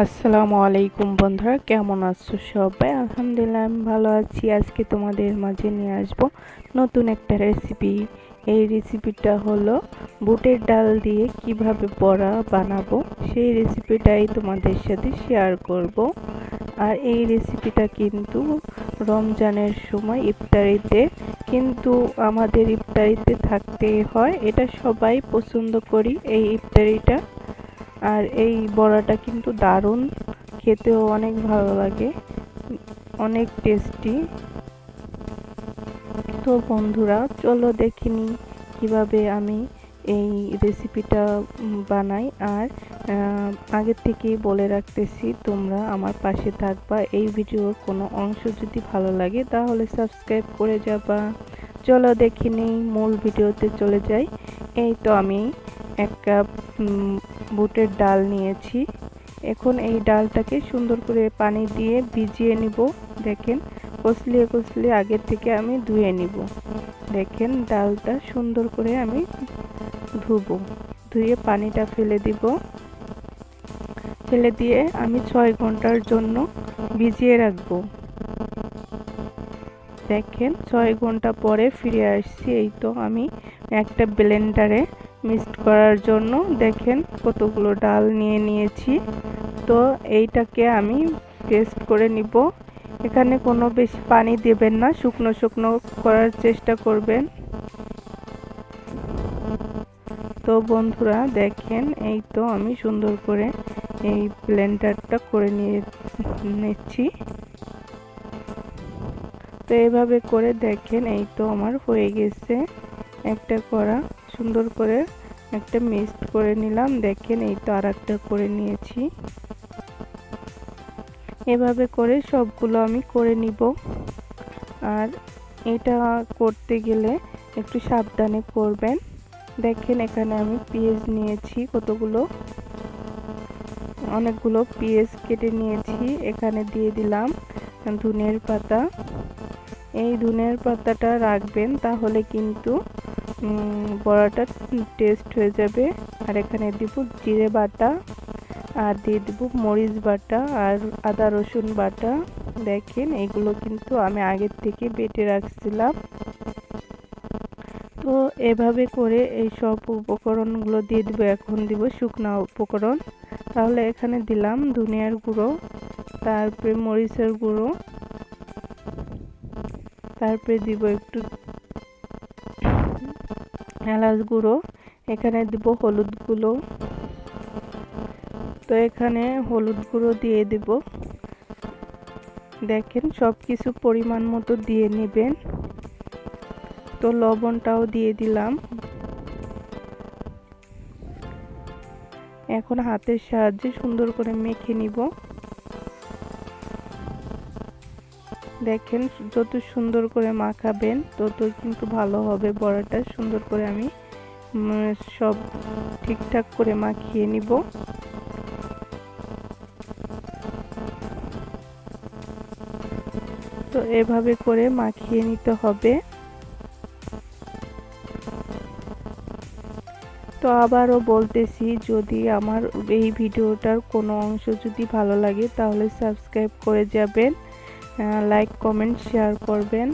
আসসালামু আলাইকুম বন্ধুরা, কেমন আছো সবাই? আলহামদুলিল্লাহ, আমি ভালো আছি। আজকে তোমাদের মাঝে নিয়ে আসব নতুন একটা রেসিপি এই রেসিপিটা হলো বুটের ডাল দিয়ে কীভাবে বড়া বানাবো, সেই রেসিপিটাই তোমাদের সাথে শেয়ার করব। আর এই রেসিপিটা কিন্তু রমজানের সময় ইফতারিতে, কিন্তু আমাদের ইফতারিতে থাকতে হয়। এটা সবাই পছন্দ করি, এই ইফতারিটা। আর এই বড়াটা কিন্তু দারুণ। খেতেও অনেক ভালো লাগে। অনেক টেস্টি তো বন্ধুরা, চলো দেখিনি কীভাবে আমি এই রেসিপিটা বানাই। আর আগের থেকেই বলে রাখতেছি, তোমরা আমার পাশে থাকবা। এই ভিডিওর কোনো অংশ যদি ভালো লাগে, তাহলে সাবস্ক্রাইব করে যাবা। চলো দেখিনি মূল ভিডিওতে চলে যাই। এই তো আমি এক কাপ বুটের ডাল নিয়েছি। এখন এই ডালটাকে সুন্দর করে পানি দিয়ে ভিজিয়ে নিব। দেখেন, কষলিয়ে কষলিয়ে আগের থেকে আমি ধুয়ে নিব। দেখেন, ডালটা সুন্দর করে আমি ধুবো। ধুয়ে পানিটা ফেলে দিব। ফেলে দিয়ে আমি ছয় ঘণ্টার জন্য ভিজিয়ে রাখব। দেখেন, ছয় ঘণ্টা পরে ফিরে আসছি। এই তো আমি একটা ব্লেন্ডারে মিক্সড করার জন্য দেখেন কতগুলো ডাল নিয়ে নিয়েছি। তো এইটাকে আমি পেস্ট করে নিব। এখানে কোনো বেশি পানি দেবেন না, শুকনো শুকনো করার চেষ্টা করবেন। তো বন্ধুরা দেখেন, এই তো আমি সুন্দর করে এই ব্লেন্ডারটা করে নিয়ে নিচ্ছি। তো এইভাবে করে দেখেন, এই তো আমার হয়ে গেছে একটা করা সুন্দর করে একটা মিক্সড করে নিলাম। দেখেন, এই তো আর একটা করে নিয়েছি। এভাবে করে সবগুলো আমি করে নিব। আর এটা করতে গেলে একটু সাবধানে করবেন। দেখেন, এখানে আমি পেঁয়াজ নিয়েছি, কতগুলো? অনেকগুলো পেঁয়াজ কেটে নিয়েছি। এখানে দিয়ে দিলাম ধনের পাতা। এই ধনের পাতাটা রাখবেন, তাহলে কিন্তু বড়াটা টেস্ট হয়ে যাবে। আর এখানে দিব জিরে বাটা, আর দিয়ে দিব মরিচ বাটা, আর আদা রসুন বাটা। দেখেন, এগুলো কিন্তু আমি আগের থেকে বেটে রাখছিলাম। তো এভাবে করে এই সব উপকরণগুলো দিয়ে দিব। এখন দিব শুকনো উপকরণ। তাহলে এখানে দিলাম ধনিয়ার গুঁড়ো, তারপরে মরিচের গুঁড়ো, তারপরে দিব একটু এলাচ গুঁড়ো, এখানে দিব হলুদ গুঁড়ো। তো এখানে হলুদ গুঁড়ো দিয়ে দেব। দেখেন সব কিছু পরিমাণ মতো দিয়ে নেবেন। তো লবণটাও দিয়ে দিলাম। এখন হাতের সাহায্যে সুন্দর করে মেখে নিব। দেখেন যত সুন্দর করে মাখাবেন, তত কিন্তু ভালো হবে। বড়াটা সুন্দর করে আমি সব ঠিকঠাক করে মাখিয়ে নিব। তো এভাবে করে মাখিয়ে নিতে হবে। তো আবারও বলতেছি, যদি আমার এই ভিডিওটার কোনো অংশ যদি ভালো লাগে, তাহলে সাবস্ক্রাইব করে যাবেন। লাইক কমেন্ট শেয়ার করবেন।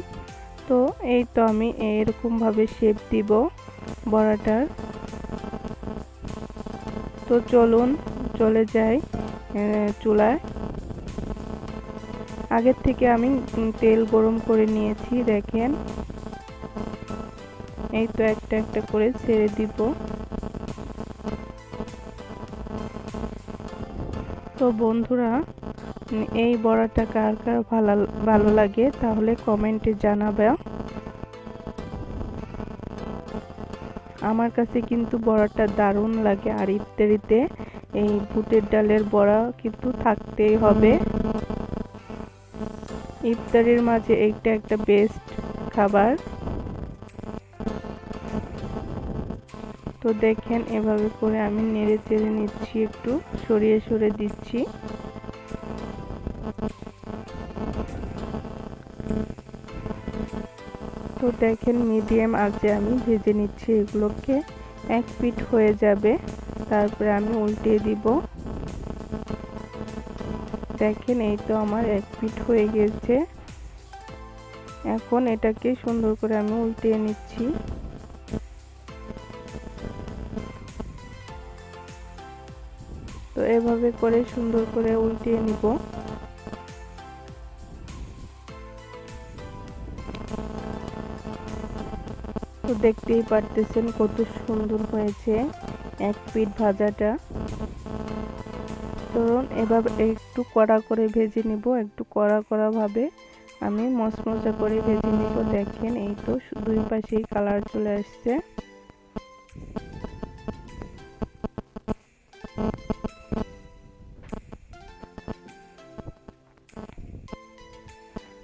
তো এই তো আমি এরকমভাবে শেপ দিব বড়াটার। তো চলুন, চলে যাই চুলায়। আগের থেকে আমি তেল গরম করে নিয়েছি, দেখেন। এই তো একটা একটা করে ছেড়ে দিব। তো বন্ধুরা এই বড়াটা কার কার ভালো ভালো লাগে তাহলে কমেন্টে জানাবে। আমার কাছে কিন্তু বড়াটা দারুণ লাগে আর ইফতারিতে এই বুটের ডালের বড়া কিন্তু থাকতেই হবে। ইফতারির মাঝে এইটা একটা বেস্ট খাবার। তো দেখেন এভাবে করে আমি নেড়ে চেড়ে নিচ্ছি একটু, সরিয়ে সরে দিচ্ছি। তো দেখেন মিডিয়াম আঁচে আমি ভেজে নিচ্ছি এগুলোকে। এক পিঠ হয়ে যাবে, তারপরে আমি উল্টিয়ে দিব। দেখেন এই তো আমার এক পিঠ হয়ে গেছে। এখন এটাকে সুন্দর করে আমি উল্টিয়ে নিচ্ছি। তো এভাবে করে সুন্দর করে উল্টিয়ে নিব। তো দেখতেই পারতেছেন কত সুন্দর হয়েছে এক পিঠ ভাজাটা। তো এভাবে একটু কড়া করে ভেজে নিব, একটু কড়া কড়া ভাবে আমি মশমশা করে ভেজে নিব। দেখেন, এই তো দুই পাশেই কালার চলে আসছে।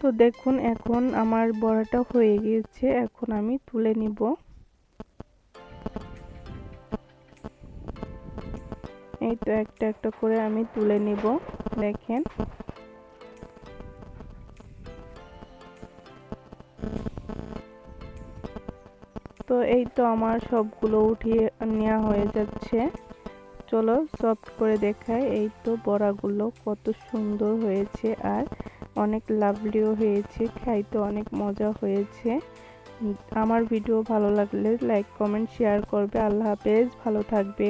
তো দেখুন, এখন আমার বড়াটা হয়ে গিয়েছে, এখন আমি তুলে নিব। এই তো একটা একটা করে আমি তুলে নিব, দেখেন। তো এই তো আমার সবগুলো উঠিয়ে নেওয়া হয়ে যাচ্ছে। চলো সফট করে দেখায় এই তো বড়াগুলো কত সুন্দর হয়েছে আর অনেক লাভলিও হয়েছে, খাইতে অনেক মজা হয়েছে। আমার ভিডিও ভালো লাগলে লাইক কমেন্ট শেয়ার করবে। আল্লাহ হাফেজ, ভালো থাকবে।